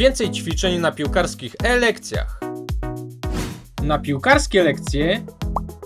Więcej ćwiczeń na piłkarskich e-lekcjach. Na piłkarskie lekcje.pl